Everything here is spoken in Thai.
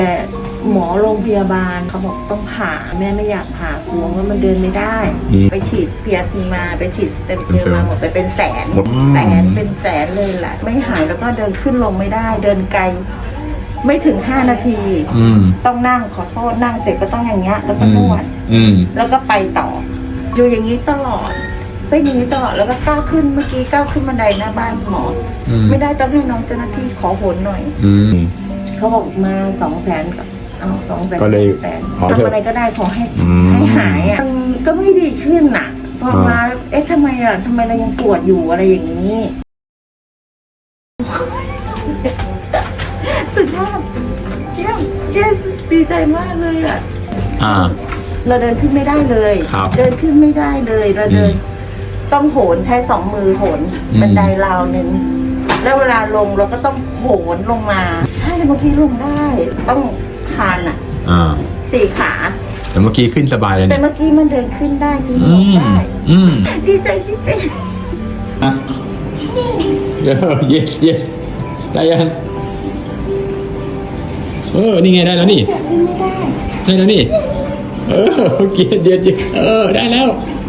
แต่หมอโรงพยาบาลเขาบอกต้องผ่าแม่ไม่อยากผ่ากลัวว่ามันเดินไม่ได้ อืมไปฉีดเพียทีมาไปฉีดสเต็มเซลสเต็มเซลล์ล์มาหมดไปเป็นแสนหมด แสนเป็นแสนเลยแหละไม่หายแล้วก็เดินขึ้นลงไม่ได้ เดินไกล ไม่ถึง5นาที อืม ต้องนั่งขอโทษนั่งเสร็จก็ต้องอย่างเงี้ยแล้วก็อืนมวด อืม แล้วก็ไปต่อ อยู่อย่างนี้ตลอดเป็นอย่างนี้ตลอดแล้วก็ก้าวขึ้นเมื่อกี้ก้าวขึ้นบันไดหน้าบ้านหมออืมไม่ได้ต้องให้น้องเจ้าหน้าที่ขอโหนหน่อย อืม เขาบอกมาสองแสนกับเอาสองแสนก็เลยแสนขอเถอะทำอะไรก็ได้ขอให้อืม ให้หายอะมันก็ไม่ดีขึ้นน่ะพอมาเอ๊ะทำไมล่ะทำไมเรายังปวดอยู่อะไรอย่างนี้ สุดยอดเจี๊ยบ yes ดีใจมากเลยอะ อ่า เราเดินขึ้นไม่ได้เลย ครับเดินขึ้นไม่ได้เลย เราเดิน อืมต้องโหนใช้สองมือโหนอืม บันไดราวหนึ่ง แล้วเวลาลงเราก็ต้องโหนลงมา ใช่เมื่อกี้ลงได้ ต้องคานอะอ่าสี่ขา แต่เมื่อกี้ขึ้นสบายเลยแต่เนี่ยเมื่อกี้มันเดินขึ้นได้ที่อืลงมได้อืมดีใจดีใจอะเออเย็ดเย็ดได้ยังเออนี่ไงได้แล้วนี่ จับขึ้นไม่ได้ ได้แล้วนี่ เออเมื่อกี้เย็ดเย็ดเออได้แล้วใช่